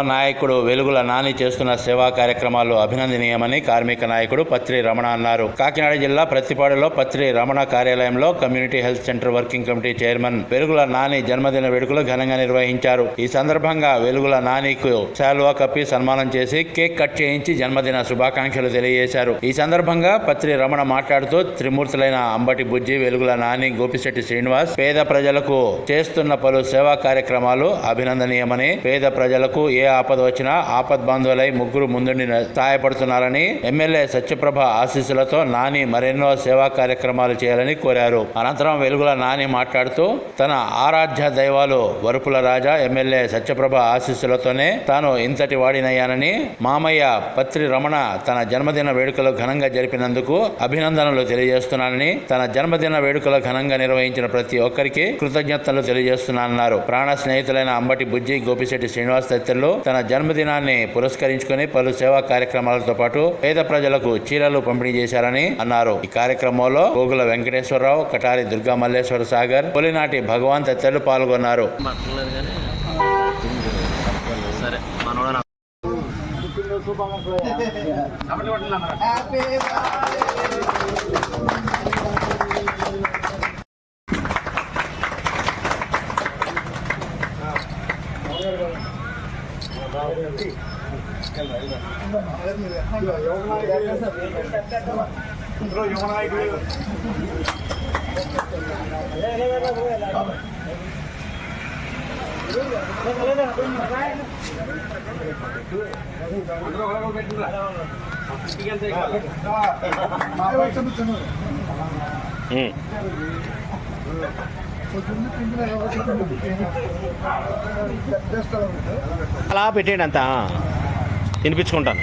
యువ నాయకుడు వెలుగుల నాని చేస్తున్న సేవా కార్యక్రమాలు అభినందనీయమని కార్మిక నాయకుడు పత్రి రమణ అన్నారు. కాకినాడ జిల్లా ప్రతిపాడులో పత్రి రమణ కార్యాలయంలో community health centre working committee chairman Velugula Nani జన్మదిన వేడుకలు ఘనంగా నిర్వహించారు. ఈ సందర్భంగా వెలుగుల నానికి శాలువా కప్పి సన్మానం చేసి కేక్ కట్ చేయించి జన్మదిన శుభాకాంక్షలు తెలియజేశారు. ఈ సందర్భంగా పత్రి రమణ మాట్లాడుతూ త్రిమూర్తులైన అంబటి బుజ్జి వెలుగుల నాని గోపిశెట్టి శ్రీనివాస్ పేద ప్రజలకు చేస్తున్న పలు సేవా కార్యక్రమాలు అభినందనీయమని పేద ప్రజలకు ఏ ఆపద వచ్చినా ఆపద్ బాంధవులై ముగ్గురు ముందుండి సహాయపడుతున్నారని ఎమ్మెల్యే సత్యప్రభ ఆశీస్సులతో నాని మరెన్నో సేవా కార్యక్రమాలు చేయాలని కోరారు. అనంతరం వెలుగుల నాని మాట్లాడుతూ తన ఆరాధ్య దైవాలు వరుపుల రాజా ఎమ్మెల్యే సత్యప్రభ ఆశీస్సులతోనే తాను ఇంతటి వాడినయ్యానని మామయ్య పత్రి రమణ తన జన్మదిన వేడుకలు ఘనంగా జరిపినందుకు అభినందనలు తెలియజేస్తున్నానని తన జన్మదిన వేడుకలు ఘనంగా నిర్వహించిన ప్రతి ఒక్కరికి కృతజ్ఞతలు తెలియజేస్తున్నానన్నారు. ప్రాణ స్నేహితులైన అంబటి బుజ్జి గోపిశెట్టి శ్రీనివాస్ తదితరులు తన జన్మదినాన్ని పురస్కరించుకుని పలు సేవా కార్యక్రమాలతో పాటు పేద ప్రజలకు చీరలు పంపిణీ చేశారని అన్నారు. ఈ కార్యక్రమంలో గోగుల వెంకటేశ్వరరావు కటారి దుర్గా మల్లేశ్వర సాగర్ పొలినాటి భగవాన్ తదితరులు పాల్గొన్నారు. కానీ సరే మనోడ అలా పెట్టేయండి అంతా. తినిపించుకుంటాను.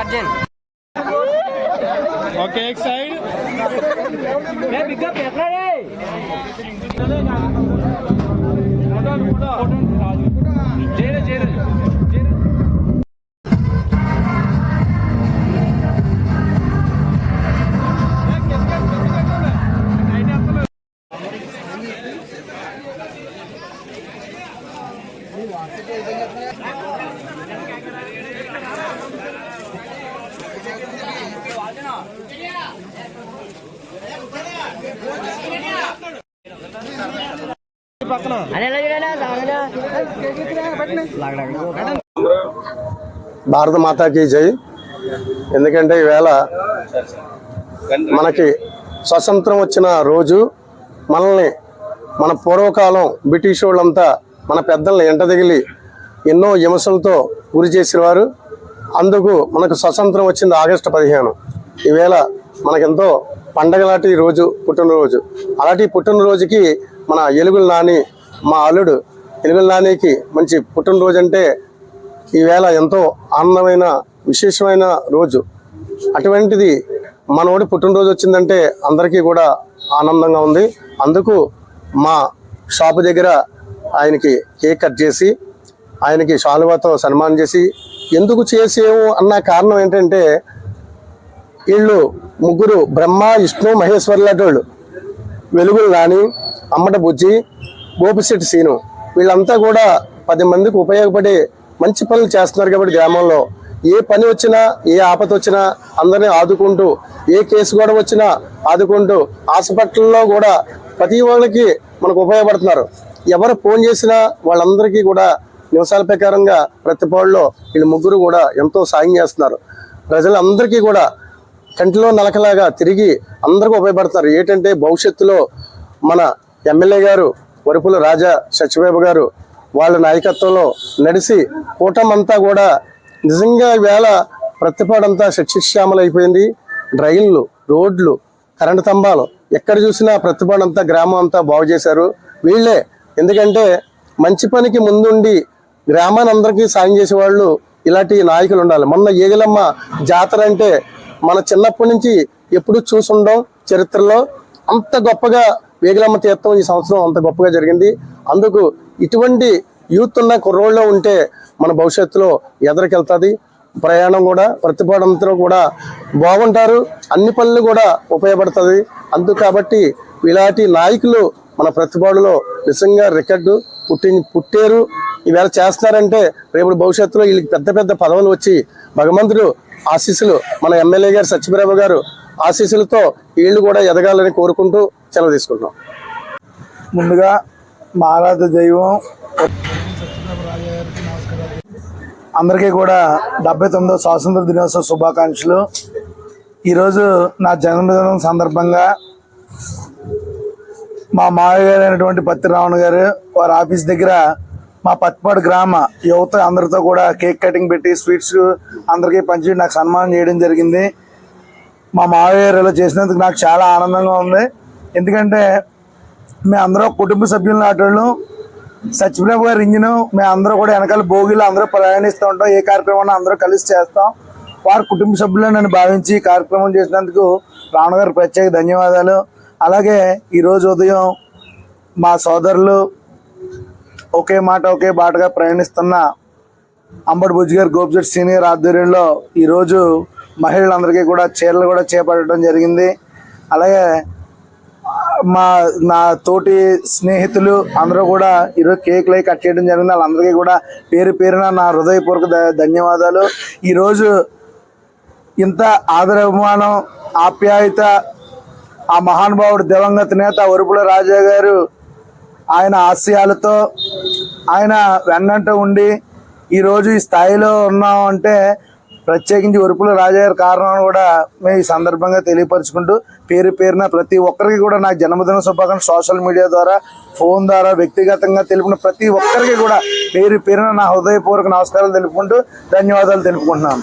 కట్ చేయండి ఓకే ఎక్ సైడ్. చేయలేదు చేయలేదు పక్కన. భారత మాతాకి జై. ఎందుకంటే ఈవేళ మనకి స్వతంత్రం వచ్చిన రోజు మనల్ని మన పూర్వకాలం బ్రిటిష్ వాళ్ళంతా మన పెద్దల్ని ఎంటదిగిలి ఎన్నో విమర్శలతో గురి చేసేవారు అందుకు మనకు స్వతంత్రం వచ్చింది ఆగస్టు పదిహేను. ఈవేళ మనకెంతో పండగలాంటి రోజు పుట్టినరోజు. అలాంటి పుట్టినరోజుకి మన ఎలుగుల నాని మా అల్లుడు ఎలుగుల నానికి మంచి పుట్టినరోజు అంటే ఈవేళ ఎంతో ఆనందమైన విశేషమైన రోజు. అటువంటిది మనోడి పుట్టినరోజు వచ్చిందంటే అందరికీ కూడా ఆనందంగా ఉంది. అందుకు మా షాపు దగ్గర ఆయనకి కేక్ కట్ చేసి ఆయనకి శాలువాతో సన్మానం చేసి ఎందుకు చేసేము అన్న కారణం ఏంటంటే వీళ్ళు ముగ్గురు బ్రహ్మ విష్ణు మహేశ్వర్ లాంటి వాళ్ళు. వెలుగులు రాణి అమ్మట బుజ్జి గోపిశెట్టి సీను. వీళ్ళంతా కూడా పది మందికి ఉపయోగపడే మంచి పనులు చేస్తున్నారు కాబట్టి గ్రామంలో. ఏ పని వచ్చినా ఏ ఆపద వచ్చినా అందరినీ ఆదుకుంటూ ఏ కేసు కూడా వచ్చినా ఆదుకుంటూ హాస్పిటల్లో కూడా ప్రతి వాళ్ళకి మనకు ఉపయోగపడుతున్నారు. ఎవరు ఫోన్ చేసినా వాళ్ళందరికీ కూడా నివసాల ప్రకారంగా ప్రతిపాడులో వీళ్ళు ముగ్గురు కూడా ఎంతో సాయం చేస్తున్నారు. ప్రజలందరికీ కూడా కంటిలో నలకలాగా తిరిగి అందరికీ ఉపయోగపడతారు. ఏంటంటే భవిష్యత్తులో మన ఎమ్మెల్యే గారు వరుపుల రాజా సత్యబాబు గారు వాళ్ళ నాయకత్వంలో నడిచి కూటమంతా కూడా నిజంగా వేళ ప్రతిపాడంతా సస్యశ్యామలైపోయింది డ్రైన్లు రోడ్లు కరెంటు స్తంభాలు ఎక్కడ చూసినా ప్రతిపాడంతా గ్రామం అంతా బాగు చేశారు. వీళ్ళే ఎందుకంటే మంచి పనికి ముందుండి గ్రామాన్ని అందరికీ సాయం చేసేవాళ్ళు ఇలాంటి నాయకులు ఉండాలి. మొన్న ఏగలమ్మ జాతర అంటే మన చిన్నప్పటి నుంచి ఎప్పుడు చూసుండం చరిత్రలో అంత గొప్పగా వేగలమ్మ తీర్థం ఈ సంవత్సరం అంత గొప్పగా జరిగింది. అందుకు ఇటువంటి యూత్ ఉన్న కుర్రోళ్ళు ఉంటే మన భవిష్యత్తులో ఎదరికెళ్తుంది. ప్రయాణం కూడా ప్రతిపాడంతో కూడా బాగుంటారు. అన్ని పనులు కూడా ఉపయోగపడుతుంది అందుకు కాబట్టి ఇలాంటి నాయకులు మన ప్రతిపాడులో నిజంగా రికార్డు పుట్టి పుట్టారు. ఈవేళ చేస్తున్నారంటే రేపు భవిష్యత్తులో వీళ్ళకి పెద్ద పెద్ద పదవులు వచ్చి భగవంతుడు ఆశీస్సులు మన ఎమ్మెల్యే గారు సత్యప్రభ గారు ఆశీస్సులతో వీళ్ళు కూడా ఎదగాలని కోరుకుంటూ సెలవు తీసుకుంటున్నాం. ముందుగా మా దైవం అందరికీ కూడా డెబ్బై తొమ్మిదో స్వాతంత్ర దినోత్సవ శుభాకాంక్షలు. ఈరోజు నా జన్మదినం సందర్భంగా మా మావయ్య గారు అయినటువంటి పత్తి రావణ గారు వారి ఆఫీస్ దగ్గర మా పత్తిపాడు గ్రామ యువత అందరితో కూడా కేక్ కటింగ్ పెట్టి స్వీట్స్ అందరికీ పంచి నాకు సన్మానం చేయడం జరిగింది. మా మావయ్య గారు ఇలా చేసినందుకు నాకు చాలా ఆనందంగా ఉంది. ఎందుకంటే మేము అందరూ కుటుంబ సభ్యులు నాటోళ్ళు సత్యప్రభు గారి ఇంజిన్ మేము అందరూ కూడా వెనకాల భోగిలో అందరూ ప్రయాణిస్తూ ఉంటాం. ఏ కార్యక్రమం అందరూ కలిసి చేస్తాం. వారి కుటుంబ సభ్యులను నన్ను భావించి కార్యక్రమం చేసినందుకు రావణ గారికి ప్రత్యేక ధన్యవాదాలు. అలాగే ఈరోజు ఉదయం మా సోదరులు ఒకే మాట ఒకే బాటగా ప్రయాణిస్తున్న అంబటి బుజ్జి గారు గోపిజెట్ సీనియర్ ఆధ్వర్యంలో ఈరోజు మహిళలందరికీ కూడా చీరలు కూడా చేపట్టడం జరిగింది. అలాగే మా నా తోటి స్నేహితులు అందరూ కూడా ఈరోజు కేకులు అవి కట్ చేయడం జరిగింది. వాళ్ళందరికీ కూడా పేరు పేరున నా హృదయపూర్వక ధన్యవాదాలు. ఈరోజు ఇంత ఆదరాభిమానం ఆప్యాయత ఆ మహానుభావుడు దివంగత నేత వరుపుల రాజా గారు ఆయన ఆశయాలతో ఆయన వెన్నంట ఉండి ఈరోజు ఈ స్థాయిలో ఉన్నాం అంటే ప్రత్యేకించి ఉరుపుల రాజా గారి కారణం కూడా మేము ఈ సందర్భంగా తెలియపరుచుకుంటూ పేరు పేరున ప్రతి ఒక్కరికి కూడా నా జన్మదిన శుభాకాంక్ష సోషల్ మీడియా ద్వారా ఫోన్ ద్వారా వ్యక్తిగతంగా తెలిపిన ప్రతి ఒక్కరికి కూడా పేరు పేరున నా హృదయపూర్వక నమస్కారాలు తెలుపుకుంటూ ధన్యవాదాలు తెలుపుకుంటున్నాను.